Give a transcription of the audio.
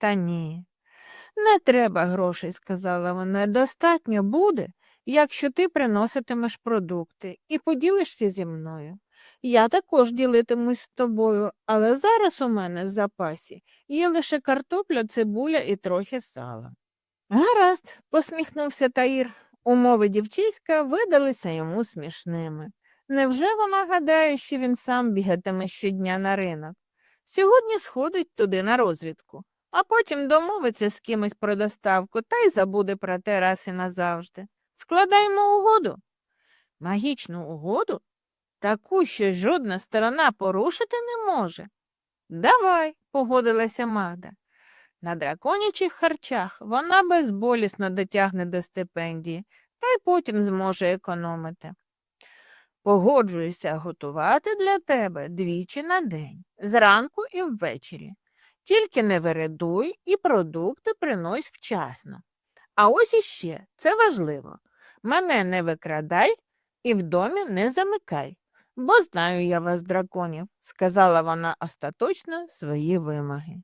Та ні. Не треба грошей, сказала вона. Достатньо буде, якщо ти приноситимеш продукти і поділишся зі мною. Я також ділитимусь з тобою, але зараз у мене в запасі є лише картопля, цибуля і трохи сала. Гаразд, посміхнувся Таїр. Умови дівчиська видалися йому смішними. Невже вона гадає, що він сам бігатиме щодня на ринок? Сьогодні сходить туди на розвідку, а потім домовиться з кимось про доставку та й забуде про те раз і назавжди. Складаємо угоду. Магічну угоду? Таку, що жодна сторона порушити не може. Давай, погодилася Магда. На драконячих харчах вона безболісно дотягне до стипендії та й потім зможе економити. Погоджуюся готувати для тебе двічі на день, зранку і ввечері. Тільки не вередуй і продукти принось вчасно. А ось іще, це важливо. Мене не викрадай і в домі не замикай, бо знаю я вас, драконів, сказала вона остаточно свої вимоги.